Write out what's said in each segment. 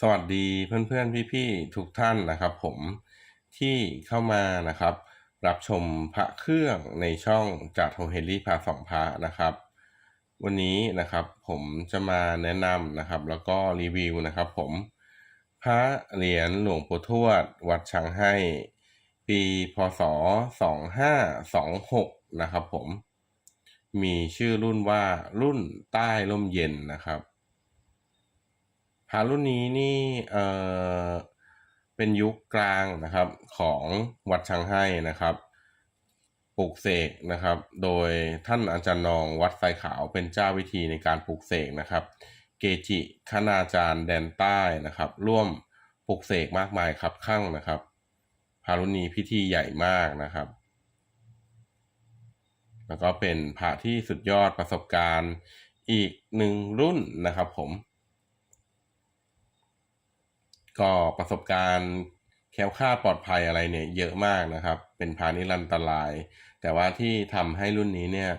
สวัสดีเพื่อนๆ พี่ๆ ทุกท่านนะครับ ผมที่เข้ามานะครับ รับชมพระเครื่องในช่องจากโฮเฮลี่พาสองพระนะครับ วันนี้นะครับผมจะมาแนะนำนะครับ แล้วก็รีวิวนะครับ ผมพระเหรียญหลวงปู่ทวด วัดช้างให้ ปีพศ 2526 นะครับ ผมมีชื่อรุ่นว่ารุ่นใต้ร่มเย็นนะครับ พระรุ่นนี้นี่เออเป็นยุคกลางนะครับของวัดช้างให้นะครับปลูกเสกนะครับ โดยท่านอาจารย์นองวัดไฟขาวเป็นเจ้าวิธีในการปลูกเสกนะครับ เกจิคณาจารย์แดนใต้นะครับ ร่วมปลูกเสกมากมายครับข้างนะครับพารุณีพิธีใหญ่มากนะครับ แล้วก็เป็นพระที่สุดยอดประสบการณ์อีกหนึ่งรุ่นนะครับผม ก็ประสบการณ์แคล้วคลาดปลอดภัยอะไรเนี่ยเยอะมากนะครับ เป็นพานิรันตราย แต่ว่าที่ทำให้รุ่นนี้เนี่ย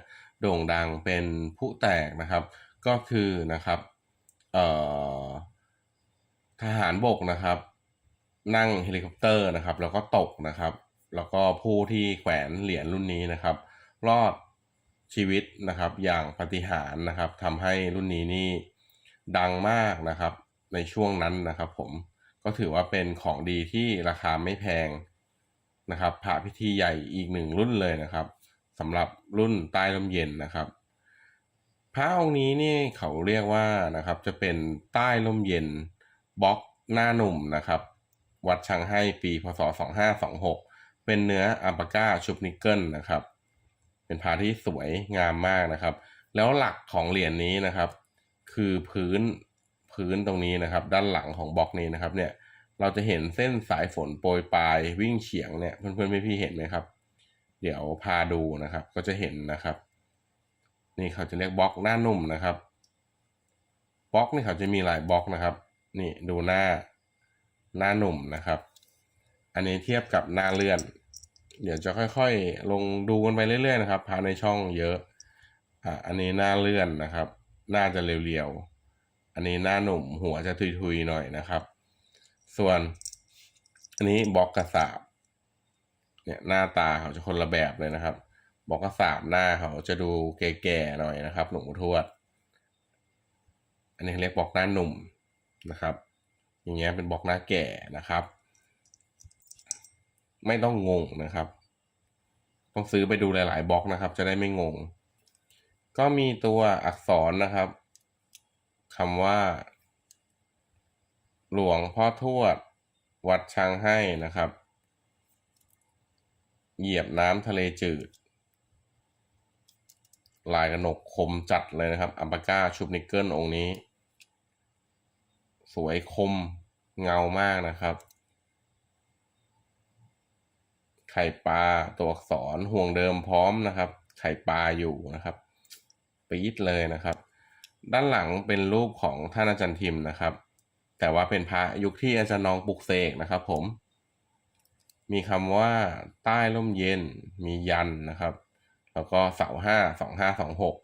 โด่งดังเป็นผู้แตกนะครับ ก็คือนะครับเออทหารบกนะครับ นั่งเฮลิคอปเตอร์นะครับ แล้วก็ตกนะครับ แล้วก็ผู้ที่แขวนเหรียญรุ่นนี้นะครับ รอดชีวิตนะครับ อย่างปฏิหารนะครับทำให้รุ่นนี้นี่ดังมากนะครับ ในช่วงนั้นนะครับผม ก็ถือว่าเป็นของดีที่ราคาไม่แพงนะครับพระพิธีใหญ่อีกหนึ่งรุ่นเลยนะครับสำหรับรุ่นใต้ลมเย็นนะครับ พระองค์นี้นี่เขาเรียกว่านะครับจะเป็นใต้ลมเย็นบล็อกหน้าหนุ่มนะครับ วัดชังให้ปีพศ 2526 เป็นเนื้ออัลปาก้าชุบนิกเกิลนะครับ เป็นพาที่สวยงามมากนะครับ แล้วหลักของเหรียญนี้นะครับ คือพื้น พื้นตรงนี้นะครับ ด้านหลังของบล็อกนี้นะครับ เนี่ย เราจะเห็นเส้นสายฝนโปรยปลายวิ่งเฉียงเนี่ยเพื่อนๆพี่ๆเห็นไหมครับ เดี๋ยวพาดูนะครับ ก็จะเห็นนะครับ นี่เขาจะเรียกบล็อกหน้านุ่มนะครับบล็อกนี่เขาจะมีหลายบล็อกนะครับ นี่ดูหน้าหน้าหนุ่มนะครับ อันนี้เทียบกับหน้าเลื่อน เดี๋ยวจะค่อยๆ ลงดูกันไปเรื่อยๆนะครับพาในช่องเยอะอะอันนี้หน้าเลื่อนนะครับ หน้าจะเรียวๆ อันนี้หน้าหนุ่มหัวจะทุยๆหน่อยนะครับ ส่วน อันนี้บล็อกกระสาบเนี่ยหน้าตาเขาจะคนละแบบเลยนะครับบล็อกกระสาบหน้าเขาจะดูแก่ๆหน่อยนะครับ หลวงปู่ทวด อันนี้เรียกบล็อกหน้าหนุ่มนะครับ อย่างเงี้ยเป็นบล็อกหน้าแก่นะครับ ไม่ต้องงงนะครับ ต้องซื้อไปดูหลายๆบล็อกนะครับ จะได้ไม่งง ก็มีตัวอักษรนะครับ คำว่า หลวงพ่อทวด วัดช้างให้นะครับ เหยียบน้ำทะเลจืด ลายกระหนกคมจัดเลยนะครับ อัมปาก้าชุบนิกเกิลองค์นี้ สวยคมเงามากนะครับ ไข่ปลาตัวอักษรห่วงเดิมพร้อมนะครับ ไข่ปลาอยู่นะครับปี๊ดเลยนะครับ ด้านหลังเป็นรูปของท่านอาจารย์ทิมนะครับ แต่ว่าเป็นพระยุคที่อาจารย์นองปลุกเสกนะครับ ผม มีคำว่าใต้ร่มเย็น มียันนะครับ แล้วก็เสาห้าสองห้าสองหก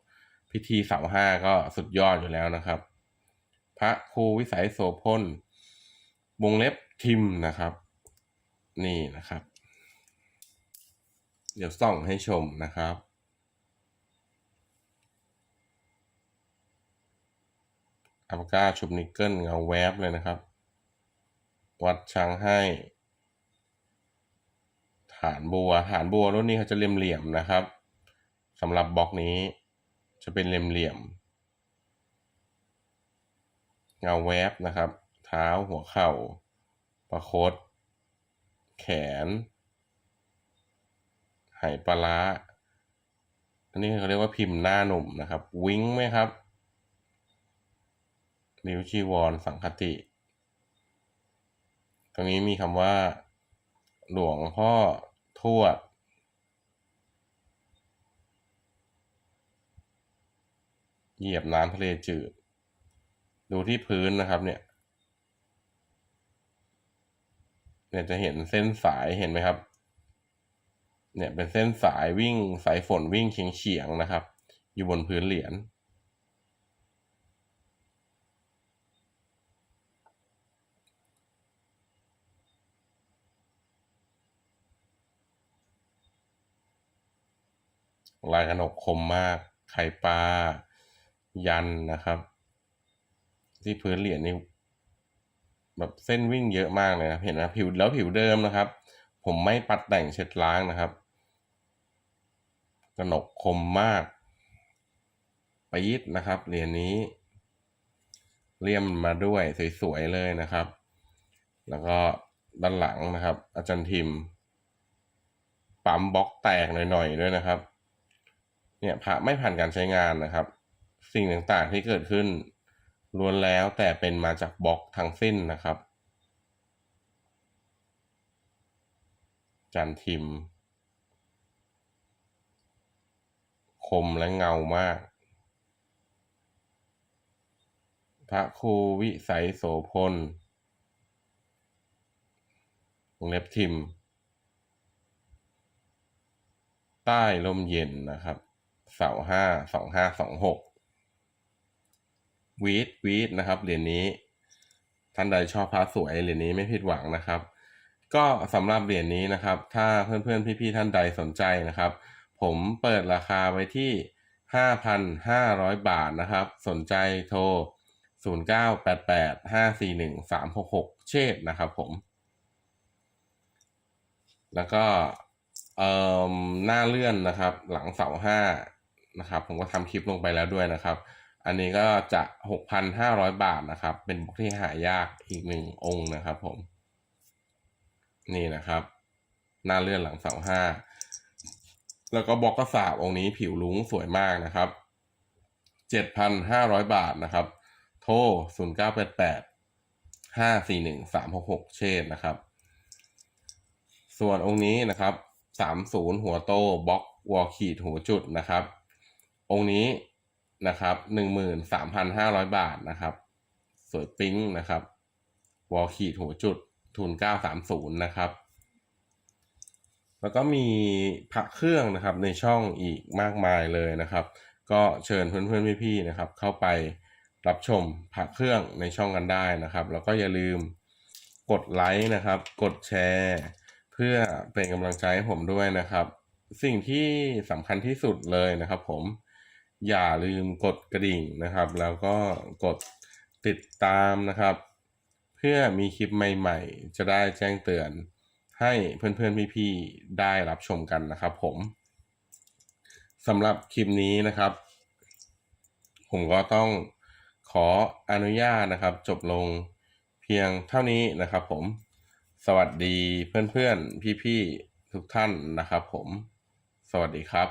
พิธีเสาห้าก็สุดยอดอยู่แล้วนะครับ พระครูวิสัยโสพลวงเล็บทิมนะครับ นี่นะครับ เดี๋ยวส่องให้ชมนะครับ อัลก้าชุบนิกเกิลเงาแวบเลยนะครับ วัดช้างให้ ฐานบัว ฐานบัวรุ่นนี้เขาจะเหลี่ยมๆนะครับสำหรับบล็อกนี้จะเป็นเหลี่ยมๆเงาแวบนะครับ เท้าหัวเข่า ประคต แขนไหปลาอันนี้เขาเรียกว่าพิมพ์หน้าหนุ่มนะครับ วิ้งไหมครับ นิ้วชีวรสังคติ ตรงนี้มีคำว่า หลวงพ่อทวด เหยียบน้ำทะเลจืด ดูที่พื้นนะครับเนี่ยเนี่ยจะเห็นเส้นสายเห็นไหมครับ เนี่ยเป็นเส้นสายวิ่งสายฝนวิ่งเฉียงเฉียงนะครับ อยู่บนพื้นเหรียญ ลายกระหนกคมมาก ไข่ปลา ยันนะครับ ที่พื้นเหรียญนี่แบบเส้นวิ่งเยอะมากเลยนะเห็นไหมผิวแล้วผิวเดิมนะครับ ผมไม่ปัดแต่งเช็ดล้างนะครับกระหนกคมมากปยิดนะครับเหรียญนี้เลี่ยมมาด้วยสวยๆเลยนะครับ แล้วก็ด้านหลังนะครับ อาจารย์ทิมปั๊มบล็อกแตกหน่อยๆด้วยนะครับ เนี่ยพระไม่ผ่านการใช้งานนะครับ สิ่งต่างๆที่เกิดขึ้นล้วนแล้วแต่เป็นมาจากบล็อกทั้งสิ้นนะครับ จันทิม คมและเงามาก พระครูวิสัยโสพลวงเล็บทิม ใต้ลมเย็นนะครับ เสาห้าสองห้าสองหกวีดวีดนะครับเหรียญนี้ท่านใดชอบพระสวยเหรียญนี้ไม่ผิดหวังนะครับ ก็สำหรับเหรียญนี้นะครับ ถ้าเพื่อนๆพี่ๆท่านใดสนใจนะครับ ผมเปิดราคาไว้ที่ 5,500 บาทนะครับ สนใจโทร 0988541366 เชษนะครับผม แล้วก็ เอ่อหน้าเลื่อนนะครับ หลังเสาห้านะครับ ผมก็ทำคลิปลงไปแล้วด้วยนะครับ อันนี้ก็จะ 6,500 บาทนะครับ เป็นบล็อกที่หายากอีกหนึ่งองค์นะครับ ผม นี่นะครับ หน้าเลื่อนหลังเสาห้าแล้วก็บล็อกกระสาบองค์นี้ผิวลุ้งสวยมากนะครับ 7,500 บาทนะครับ โทร 0988 541 366 เชษนะครับ ส่วนองค์นี้นะครับ 30 หัวโตบล็อกวอลขีดหัวจุดนะครับ องค์นี้นะครับ13,500 บาทนะครับ สวยปิ๊งนะครับ วอลขีดหัวจุดทุน 930 นะครับ แล้วก็มีพระเครื่องนะครับในช่องอีกมากมายเลยนะครับ ก็เชิญเพื่อนๆพี่ๆนะครับ เข้าไปรับชมพระเครื่องในช่องกันได้นะครับ แล้วก็อย่าลืมกดไลค์นะครับ กดแชร์ เพื่อเป็นกำลังใจให้ผมด้วยนะครับ สิ่งที่สำคัญที่สุดเลยนะครับ ผมอย่าลืมกดกระดิ่งนะครับ แล้วก็กดติดตามนะครับ เพื่อมีคลิปใหม่ๆ จะได้แจ้งเตือนให้เพื่อนๆพี่ๆได้รับชมกันนะครับผมสำหรับคลิปนี้นะครับ ผมก็ต้องขออนุญาตนะครับ จบลงเพียงเท่านี้นะครับผม สวัสดีเพื่อนๆ พี่ๆ ทุกท่านนะครับผม สวัสดีครับ